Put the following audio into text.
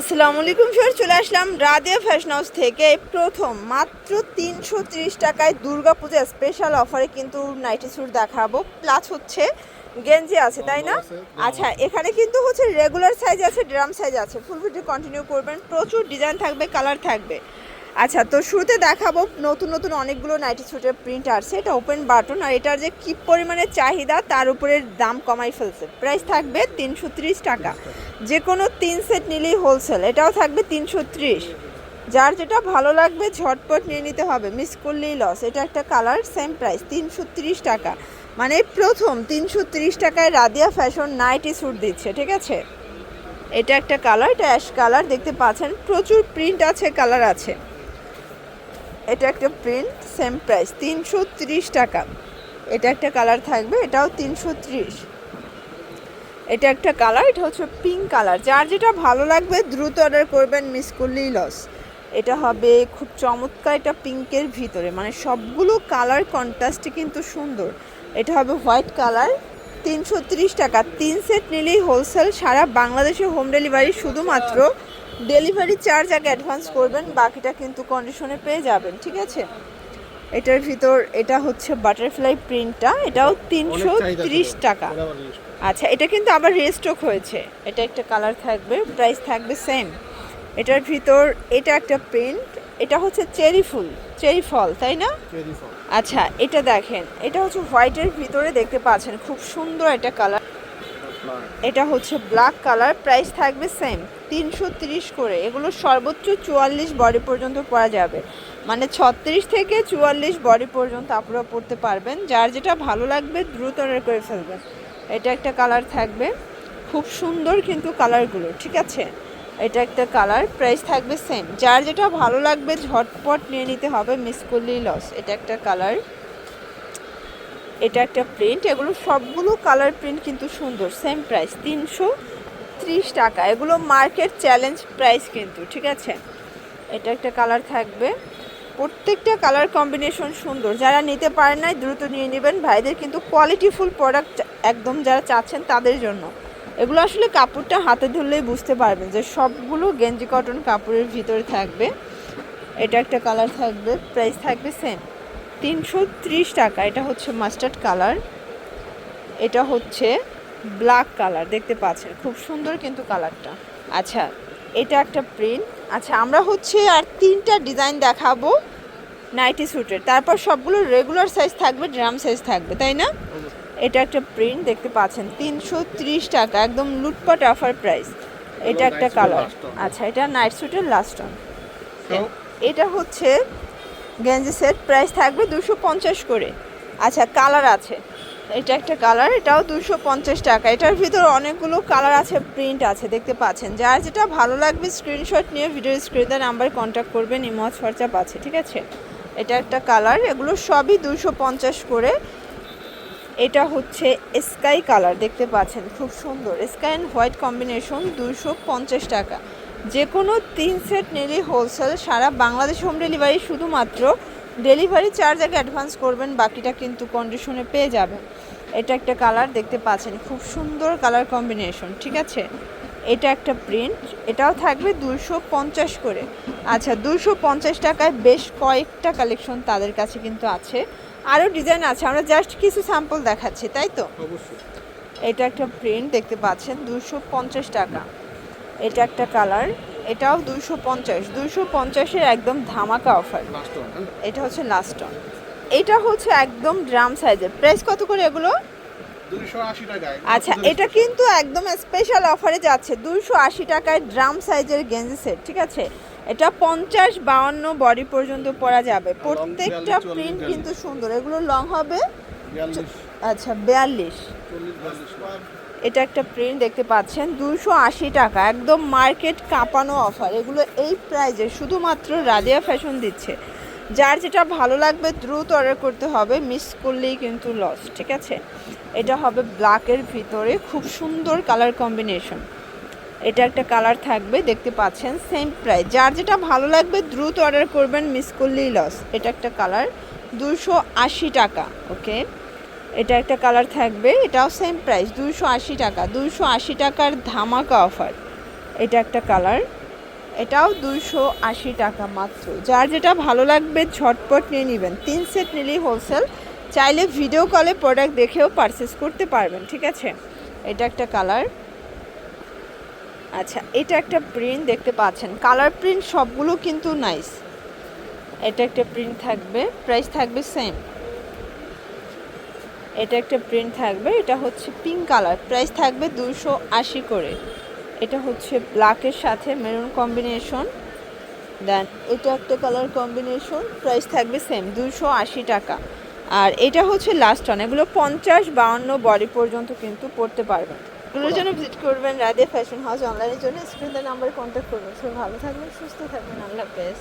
আসসালামু আলাইকুম স্যার চলে আসলাম রাধে ফ্যাশন হাউস থেকে। প্রথম মাত্র তিনশো ত্রিশ টাকায় দুর্গাপূজা স্পেশাল অফারে কিন্তু নাইটি স্যুট দেখাবো। প্লাস হচ্ছে গেঞ্জি আছে তাই না? আচ্ছা এখানে কিন্তু হচ্ছে রেগুলার সাইজ আছে ড্রাম সাইজ আছে। ফুল ভিডিও কন্টিনিউ করবেন। প্রচুর ডিজাইন থাকবে কালার থাকবে। আচ্ছা তো শুরুতে দেখাবো, নতুন নতুন অনেকগুলো নাইটি স্যুটের প্রিন্ট আসছে। এটা ওপেন বাটন আর এটার যে কি পরিমাণে চাহিদা, তার উপরে দাম কমাই ফেলছে। প্রাইস থাকবে তিনশো ত্রিশ টাকা। যে কোনো তিন সেট নিলেই হোলসেল এটাও থাকবে তিনশো ত্রিশ। যার যেটা ভালো লাগবে, ঝটপট নিয়ে নিতে হবে মিস করলেই লস এটা একটা কালার সেম প্রাইস তিনশো ত্রিশ টাকা। মানে প্রথম তিনশো ত্রিশ টাকায় রাদিয়া ফ্যাশন নাইটি স্যুট দিচ্ছে, ঠিক আছে? এটা একটা কালার এটা অ্যাশ কালার দেখতে পাচ্ছেন, প্রচুর প্রিন্ট আছে কালার আছে। এটা একটা প্রিন্ট সেম প্রাইস তিনশো ত্রিশ টাকা। এটা একটা কালার থাকবে, এটাও তিনশো ত্রিশ। এটা একটা কালার এটা হচ্ছে পিঙ্ক কালার যার যেটা ভালো লাগবে, দ্রুত অর্ডার করবেন মিস করলেই লস এটা হবে খুব চমৎকার এটা পিঙ্কের ভিতরে। মানে সবগুলো কালার কন্ট্রাস্টে কিন্তু সুন্দর। এটা হবে হোয়াইট কালার তিনশো ত্রিশ টাকা। তিন সেট নিলেই হোলসেল সারা বাংলাদেশে হোম ডেলিভারি শুধুমাত্র। ডেলিভারি চার্জ আগে অ্যাডভান্স করবেন বাকিটা কিন্তু কন্ডিশনে পেয়ে যাবেন ঠিক আছে? এটার ভিতর এটা হচ্ছে বাটারফ্লাই প্রিন্টটা এটাও তিনশো ত্রিশ টাকা। আচ্ছা এটা কিন্তু আবার রেস্টক হয়েছে। এটা একটা কালার থাকবে প্রাইস থাকবে সেম এটার ভিতর এটা একটা প্রিন্ট এটা হচ্ছে চেরি ফুল চেরি ফল তাই না? আচ্ছা এটা দেখেন, এটা হচ্ছে হোয়াইটের ভিতরে দেখতে পাচ্ছেন, খুব সুন্দর একটা কালার এটা হচ্ছে ব্ল্যাক কালার প্রাইস থাকবে সেম তিনশো করে। এগুলো সর্বোচ্চ চুয়াল্লিশ বডি পর্যন্ত পরা যাবে। মানে ছত্রিশ থেকে চুয়াল্লিশ বডি পর্যন্ত আপনারা পড়তে পারবেন। যার যেটা ভালো লাগবে, দ্রুত অর্ডার করে ফেলবেন। এটা একটা কালার থাকবে। খুব সুন্দর কিন্তু কালারগুলো ঠিক আছে? এটা একটা কালার প্রাইস থাকবে সেম যার যেটা ভালো লাগবে, ঝটপট নিয়ে নিতে হবে মিস করলেই লস এটা একটা কালার। এটা একটা প্রিন্ট এগুলো সবগুলো কালার প্রিন্ট কিন্তু সুন্দর সেম প্রাইস তিনশো ত্রিশ টাকা। এগুলো মার্কেট চ্যালেঞ্জ প্রাইস কিন্তু, ঠিক আছে? এটা একটা কালার থাকবে। প্রত্যেকটা কালার কম্বিনেশন সুন্দর। যারা নিতে পারেন নাই, দ্রুত নিয়ে নেবেন। ভাইদের কিন্তু কোয়ালিটিফুল প্রোডাক্ট একদম যারা চাচ্ছেন তাদের জন্য। এগুলো আসলে কাপড়টা হাতে ধরলেই বুঝতে পারবেন যে সবগুলো গেঞ্জি কটন কাপড়ের ভিতরে থাকবে। এটা একটা কালার থাকবে, প্রাইস থাকবে সেম তিনশো ত্রিশ টাকা, এটা হচ্ছে মাস্টার্ড কালার এটা হচ্ছে ব্ল্যাক কালার দেখতে পাচ্ছেন। খুব সুন্দর কিন্তু কালারটা আচ্ছা এটা একটা প্রিন্ট আচ্ছা আমরা হচ্ছে আর তিনটা ডিজাইন দেখাবো। নাইটি স্যুটের তারপর সবগুলো রেগুলার সাইজ থাকবে ড্রাম সাইজ থাকবে, তাই না? এটা একটা প্রিন্ট দেখতে পাচ্ছেন তিনশো ত্রিশ টাকা একদম লুটপাট অফার প্রাইস এটা একটা কালার আচ্ছা এটা নাইট স্যুটের লাস্ট অন এটা হচ্ছে গেঞ্জি সেট প্রাইস থাকবে দুশো পঞ্চাশ করে। আচ্ছা কালার আছে। এটা একটা কালার এটাও দুশো পঞ্চাশ টাকা। এটার ভিতর অনেকগুলো কালার আছে প্রিন্ট আছে দেখতে পাচ্ছেন। যার যেটা ভালো লাগবে স্ক্রিনশট নিয়ে ভিডিও স্ক্রিনে নাম্বার কন্ট্যাক্ট করবেন ইমজ হোয়াটসঅ্যাপ আছে ঠিক আছে? এটা একটা কালার এগুলো সবই দুশো পঞ্চাশ করে। এটা হচ্ছে স্কাই কালার, দেখতে পাচ্ছেন, খুব সুন্দর। স্কাই অ্যান্ড হোয়াইট কম্বিনেশন দুশো পঞ্চাশ টাকা। যে কোনো তিন সেট নিলে হোলসেল, সারা বাংলাদেশ হোম ডেলিভারি শুধুমাত্র ডেলিভারি চার্জ আগে অ্যাডভান্স করবেন, বাকিটা কিন্তু কন্ডিশনে পেয়ে যাবেন। এটা একটা কালার, দেখতে পাচ্ছেন, খুব সুন্দর কালার কম্বিনেশন, ঠিক আছে? এটা একটা প্রিন্ট এটাও থাকবে দুশো পঞ্চাশ করে। আচ্ছা দুশো পঞ্চাশ টাকায় বেশ কয়েকটা কালেকশন তাদের কাছে কিন্তু আছে। আরও ডিজাইন আছে আমরা জাস্ট কিছু স্যাম্পল দেখাচ্ছি তাই তো? অবশ্যই। এটা একটা প্রিন্ট দেখতে পাচ্ছেন দুশো পঞ্চাশ টাকা। এটা একটা কালার এটাও দুশো পঞ্চাশ। দুশো পঞ্চাশের একদম ধামাকা অফার এটা হচ্ছে লাস্ট অন এটা হচ্ছে একদম ড্রাম সাইজের প্রাইস কত করে এগুলো? আচ্ছা এটা কিন্তু একদম স্পেশাল অফারে যাচ্ছে। দুশো আশি টাকায় ড্রাম সাইজের গেঞ্জি সেট ঠিক আছে? এটা পঞ্চাশ বাউন্ন বডি পর্যন্ত পরা যাবে। প্রত্যেকটা প্রিন্ট কিন্তু সুন্দর। এগুলো লং হবে? আচ্ছা বিয়াল্লিশ। এটা একটা প্রিন্ট দেখতে পাচ্ছেন। দুশো আশি টাকা। একদম মার্কেট কাঁপানো অফার এগুলো এই প্রাইজে শুধুমাত্র রাজিয়া ফ্যাশন দিচ্ছে। যার যেটা ভালো লাগবে দ্রুত অর্ডার করতে হবে মিস করলেই কিন্তু লস ঠিক আছে? এটা হবে ব্ল্যাকের ভিতরে, খুব সুন্দর কালার কম্বিনেশন এটা একটা কালার থাকবে, দেখতে পাচ্ছেন সেম প্রাইস যার যেটা ভালো লাগবে, দ্রুত অর্ডার করবেন মিস করলেই লস এটা একটা কালার দুশো আশি টাকা ওকে এটা একটা কালার থাকবে, এটাও সেম প্রাইস দুশো আশি টাকা। দুশো আশি টাকার ধামাকা অফার এটা একটা কালার এটাও দুইশো আশি টাকা মাত্র। যার যেটা ভালো লাগবে, ঝটপট নিয়ে নেবেন। তিন সেট নিলেই হোলসেল চাইলে ভিডিও কলে প্রোডাক্ট দেখেও পারচেস করতে পারবেন, ঠিক আছে? এটা একটা কালার আচ্ছা এটা একটা প্রিন্ট দেখতে পাচ্ছেন। কালার প্রিন্ট সবগুলো কিন্তু নাইস এটা একটা প্রিন্ট থাকবে প্রাইস থাকবে সেম এটা একটা প্রিন্ট থাকবে, এটা হচ্ছে পিঙ্ক কালার প্রাইস থাকবে দুশো আশি করে। এটা হচ্ছে ব্ল্যাকের সাথে মেরুন কম্বিনেশন দেন এটা একটা কালার কম্বিনেশন প্রাইস থাকবে সেম দুশো আশি টাকা। আর এটা হচ্ছে লাস্ট অন এগুলো পঞ্চাশ বাউন্ন বডি পর্যন্ত কিন্তু পড়তে পারবেন। এগুলোর জন্য ভিজিট করবেন রাধে ফ্যাশন হাউস অনলাইনের জন্য স্ক্রিনের নাম্বার কন্ট্যাক্ট করবেন। সবাই ভালো থাকবেন, সুস্থ থাকবেন, আল্লাহ হাফেজ।